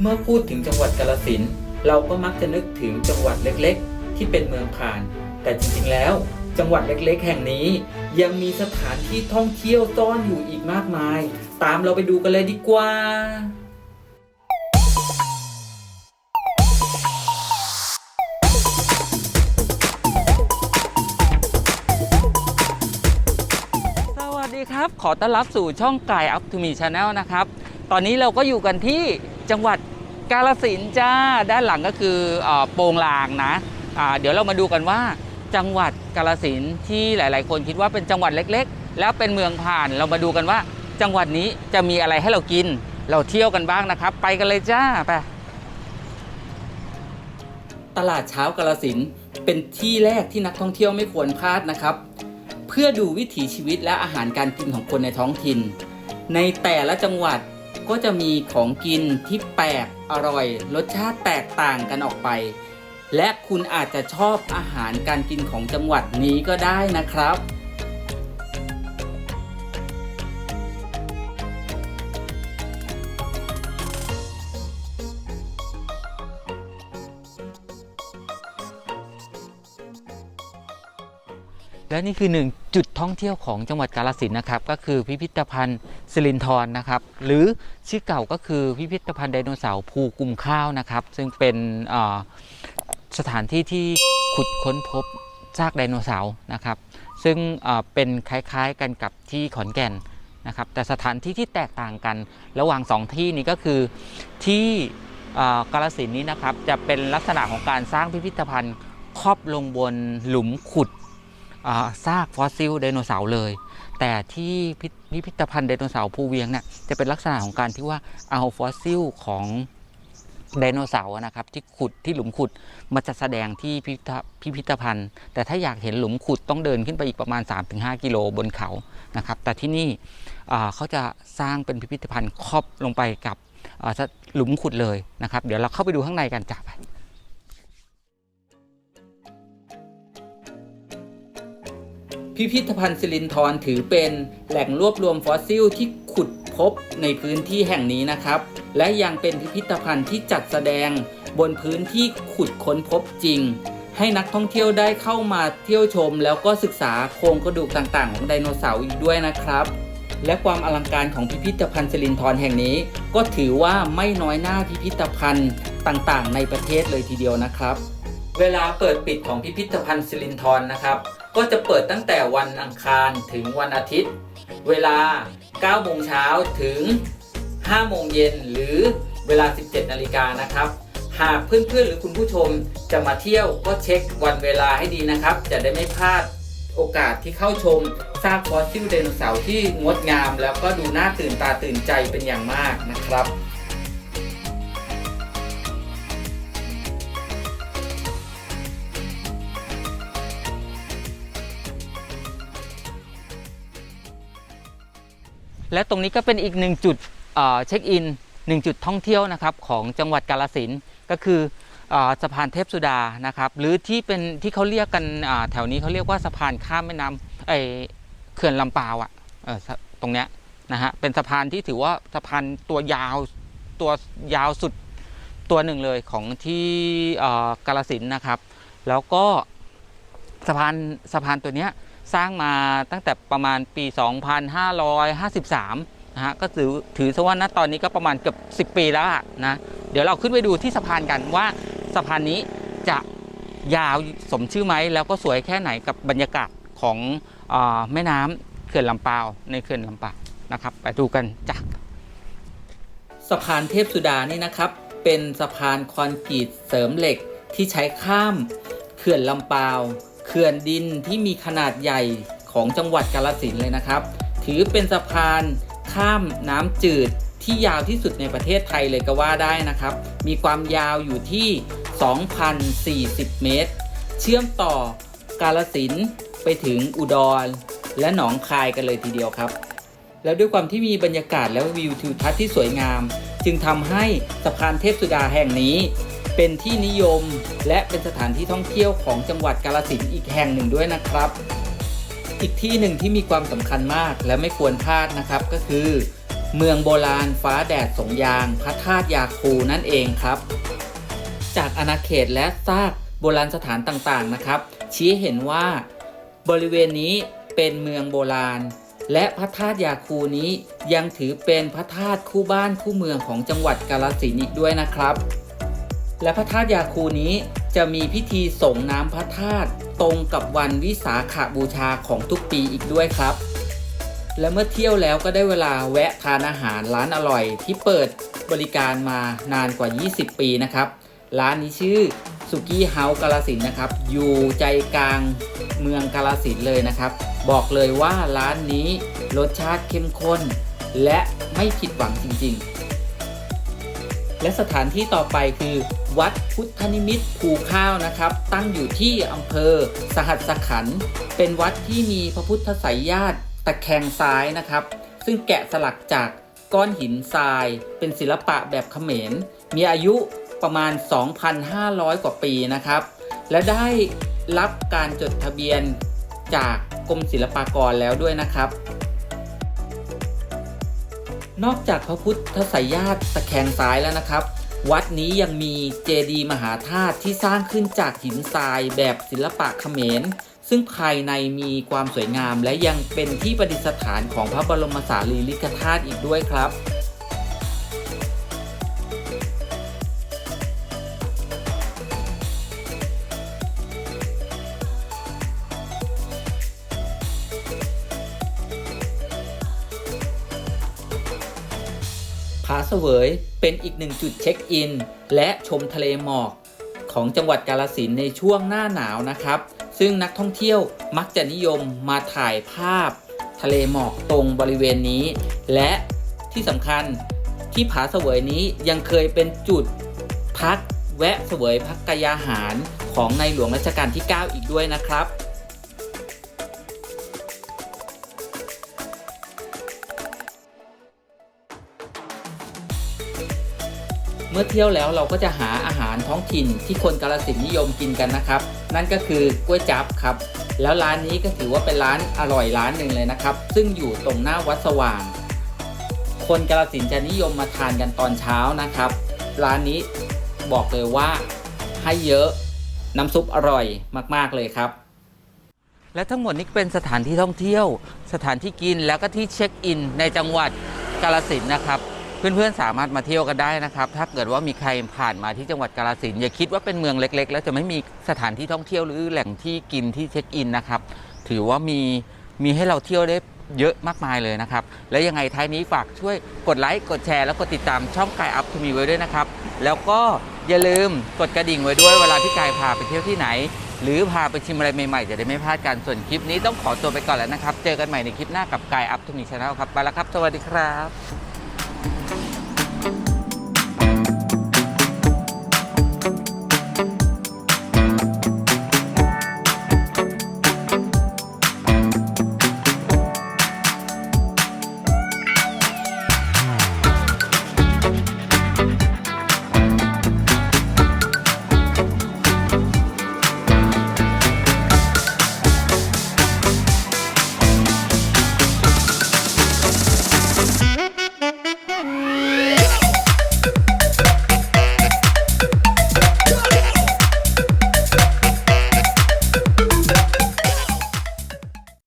เมื่อพูดถึงจังหวัดกาลสินเราก็มักจะนึกถึงจังหวัดเล็กๆ ที่เป็นเมืองผ่าน แต่จริงๆแล้ว จังหวัดเล็กๆ แห่งนี้ ยังมีสถานที่ท่องเที่ยวซ่อนอยู่อีกมากมาย ตามเราไปดูกันเลยดีกว่าสวัสดีครับขอต้อนรับสู่ช่องไก่อัพทูมีชาแนลนะครับ ตอนนี้เราก็อยู่กันที่ จังหวัดกาลสินจ้าด้านหลังก็คืออโปงลางนะอ่าเดี๋ยวเรามาดูกันว่า จังหวัดกาลสินที่หลาย ๆ คนคิดว่าเป็นจังหวัดเล็ก ๆ แล้วเป็นเมืองผ่านเรามาดูกันว่า จังหวัดนี้จะมีอะไรให้เรากิน เราเที่ยวกันบ้างนะครับ ไปกันเลยจ้าไปตลาดเช้ากาลสินเป็นที่แรกที่นักท่องเที่ยวไม่ควรพลาดนะครับ เพื่อดูวิถีชีวิตและอาหารการกินของคนในท้องถิ่น ในแต่ละจังหวัด ก็จะมีของกินที่แปลกอร่อย รสชาติแตกต่างกันออกไป และคุณอาจจะชอบอาหารการกินของจังหวัดนี้ก็ได้นะครับ และนี่คือหนึ่งจุดท่องเที่ยวของจังหวัดกาลสินนะครับ ก็คือพิพิธภัณฑ์สิรินทรนะครับ หรือชื่อเก่าก็คือพิพิธภัณฑ์ไดโนเสาร์ภูกุมข้าวนะครับ ซึ่งเป็นสถานที่ที่ขุดค้นพบซากไดโนเสาร์นะครับ ซึ่งเป็นคล้ายๆกันกับที่ขอนแก่นนะครับ แต่สถานที่ที่แตกต่างกันระหว่างสองที่นี้ก็คือที่กาลสินนี้นะครับจะเป็นลักษณะของการสร้างพิพิธภัณฑ์ครอบลงบนหลุมขุด ซากฟอสซิลไดโนเสาร์เลย แต่ที่พิพิธภัณฑ์ไดโนเสาร์ภูเวียงเนี่ยจะเป็นลักษณะของการที่ว่าเอาฟอสซิลของไดโนเสาร์นะครับที่ขุดที่หลุมขุดมาจัดแสดงที่พิพิธพิพิธภัณฑ์ แต่ถ้าอยากเห็นหลุมขุดต้องเดินขึ้นไปอีกประมาณ 3-5 กิโลบนเขานะครับแต่ที่นี่เขาจะสร้างเป็นพิพิธภัณฑ์ครอบลงไปกับหลุมขุดเลยนะครับ เดี๋ยวเราเข้าไปดูข้างในกันจ้าไป พิพิธภัณฑ์สิรินธรถือเป็นแหล่งรวบรวมฟอสซิลที่ขุดพบในพื้นที่แห่งนี้นะครับ และยังเป็นพิพิธภัณฑ์ที่จัดแสดงบนพื้นที่ขุดค้นพบจริง ให้นักท่องเที่ยวได้เข้ามาเที่ยวชม แล้วก็ศึกษาโครงกระดูกต่างๆ ของไดโนเสาร์อีกด้วยนะครับ และความอลังการของพิพิธภัณฑ์สิรินธรแห่งนี้ ก็ถือว่าไม่น้อยหน้าพิพิธภัณฑ์ต่างๆ ในประเทศเลยทีเดียวนะครับ เวลาเปิดปิดของพิพิธภัณฑ์สิรินธรนะครับ ก็จะเปิดตั้งแต่วันอังคารถึงวันอาทิตย์ เวลา9โมงเช้าถึง 5 โมงเย็นหรือเวลา 17 นาฬิกานะครับ หากเพื่อนๆหรือคุณผู้ชมจะมาเที่ยวก็เช็ควันเวลาให้ดีนะครับ จะได้ไม่พลาดโอกาสที่เข้าชมซากฟอสซิลไดโนเสาร์ที่งดงาม แล้วก็ดูน่าตื่นตาตื่นใจเป็นอย่างมากนะครับ และตรงนี้ก็เป็นอีกหนึ่งจุดเช็คอินหนึ่งจุดท่องเที่ยวนะครับของจังหวัดกาลสินก็คืออสะพานเทพสุดานะครับ หรือที่เป็นที่เขาเรียกกันแถวนี้เขาเรียกว่าสะพานข้ามแม่น้ำไอเขื่อนลำปาวอะ่ะตรงเนี้ยนะฮะเป็นสะพานที่ถือว่าสะพานตัวยาวตัวยาวสุดตัวหนึ่งเลยของที่กาลสินนะครับ แล้วก็สะพานสะพานตัวเนี้ย สร้างมาตั้งแต่ประมาณปี 2553นะฮะก็ถือถือซะว่าณตอนนี้ก็ประมาณเกือบ10 ปีแล้วนะเดี๋ยวเราขึ้นไปดูที่สะพานกันว่าสะพานนี้จะยาวสมชื่อไหมแล้วก็สวยแค่ไหนกับบรรยากาศของอแม่น้ำเขื่อนลำปาวในเขื่อนลำปาวนะครับ ไปดูกันจ้ะสะพานเทพสุดานี่นะครับ เป็นสะพานคอนกรีตเสริมเหล็กที่ใช้ข้ามเขื่อนลำปาว เขื่อนดินที่มีขนาดใหญ่ของจังหวัดกาลสินเลยนะครับ ถือเป็นสะพานข้ามน้ำจืดที่ยาวที่สุดในประเทศไทยเลยก็ว่าได้นะครับ มีความยาวอยู่ที่ 2,040 เมตร เชื่อมต่อกาลสินไปถึงอุดร และหนองคายกันเลยทีเดียวครับ แล้วด้วยความที่มีบรรยากาศและวิวทิวทัศน์ที่สวยงาม จึงทำให้สะพานเทพสุดาแห่งนี้ เป็นที่นิยม และเป็นสถานที่ท่องเที่ยวของจังหวัดกาลสินอีกแห่งหนึ่งด้วยนะครับ อีกที่หนึ่งที่มีความสำคัญมากและไม่ควรพลาดนะครับก็คือ เมืองโบราณฟ้าแดดสงยางพระธาตุยาคูนั่นเองครับ จากอาณาเขตและซากโบราณสถานต่างๆนะครับ ชี้เห็นว่าบริเวณนี้เป็นเมืองโบราณ และพระธาตุยาคูนี้ยังถือเป็นพระธาตุคู่บ้านคู่เมืองของจังหวัดกาฬสินอีกด้วยนะครับ และพระธาตุยาคูนี้จะมีพิธีส่งน้ำพระธาตุตรงกับวันวิสาขบูชาของทุกปีอีกด้วยครับ และเมื่อเที่ยวแล้วก็ได้เวลาแวะทานอาหารร้านอร่อย ที่เปิดบริการมานานกว่า 20 ปีนะครับ ร้านนี้ชื่อสุกี้เฮาส์กาลสินนะครับ อยู่ใจกลางเมืองกาลสินเลยนะครับ บอกเลยว่าร้านนี้รสชาติเข้มข้น และไม่ผิดหวังจริงๆ และสถานที่ต่อไปคือ วัดพุทธนิมิตภูข้าวนะครับ ตั้งอยู่ที่อำเภอสหัสขัน เป็นวัดที่มีพระพุทธไสยญาติตะแคงซ้ายนะครับ ซึ่งแกะสลักจากก้อนหินทราย เป็นศิลปะแบบเขมร มีอายุประมาณ 2,500 กว่าปีนะครับ และได้รับการจดทะเบียนจากกรมศิลปากรแล้วด้วยนะครับ นอกจากพระพุทธไสยญาติตะแคงซ้ายแล้วนะครับ วัดนี้ยังมีเจดีย์มหาธาตุที่สร้างขึ้นจากหินทรายแบบศิลปะเขมร ซึ่งภายในมีความสวยงามและยังเป็นที่ประดิษฐานของพระบรมสารีริกธาตุอีกด้วยครับ ผาเสวยเป็นอีกหนึ่งจุดเช็คอิน และชมทะเลหมอกของจังหวัดกาลสินในช่วงหน้าหนาวนะครับ ซึ่งนักท่องเที่ยวมักจะนิยมมาถ่ายภาพ ทะเลหมอกตรงบริเวณนี้ และที่สำคัญที่ผาเสวยนี้ยังเคยเป็นจุดพักแวะเสวยพักกายาหารของในหลวงรัชกาลที่ 9 อีกด้วยนะครับ เมื่อเที่ยวแล้วเราก็จะหาอาหารท้องถิ่นที่คนกาลสินนิยมกินกันนะครับ นั่นก็คือกล้วยจับครับ แล้วร้านนี้ก็ถือว่าเป็นร้านอร่อยร้านหนึ่งเลยนะครับ ซึ่งอยู่ตรงหน้าวัดสว่าง คนกาลสินจะนิยมมาทานกันตอนเช้านะครับ ร้านนี้บอกเลยว่าให้เยอะน้ำซุปอร่อยมาก ๆ เลยครับ และทั้งหมดนี้เป็นสถานที่ท่องเที่ยว สถานที่กินแล้วก็ที่เช็คอินในจังหวัดกาลสินนะครับ เพื่อนๆสามารถมาเที่ยวกันได้นะครับ ถ้าเกิดว่ามีใครผ่านมาที่จังหวัดกาลสินอย่าคิดว่าเป็นเมืองเล็ก ๆ แล้วจะไม่มีสถานที่ท่องเที่ยวหรือแหล่งที่กินที่เช็คอินนะครับ ถือว่ามีมีให้เราเที่ยวได้เยอะมากมายเลยนะครับ และยังไงท้ายนี้ฝากช่วยกดไลค์ กดแชร์ แล้วกดติดตามช่องกายอัพทูมีไว้ด้วยนะครับ แล้วก็อย่าลืมกดกระดิ่งไว้ด้วยเวลาพี่กายพาไปเที่ยวที่ไหน หรือพาไปชิมอะไรใหม่ๆ จะได้ไม่พลาดกันส่วนคลิปนี้ต้องขอตัวไปก่อนแล้วนะครับ เจอกันใหม่ในคลิปหน้ากับกายอัพทูมีชาแนลครับไปแล้วครับ สวัสดีครับ thank you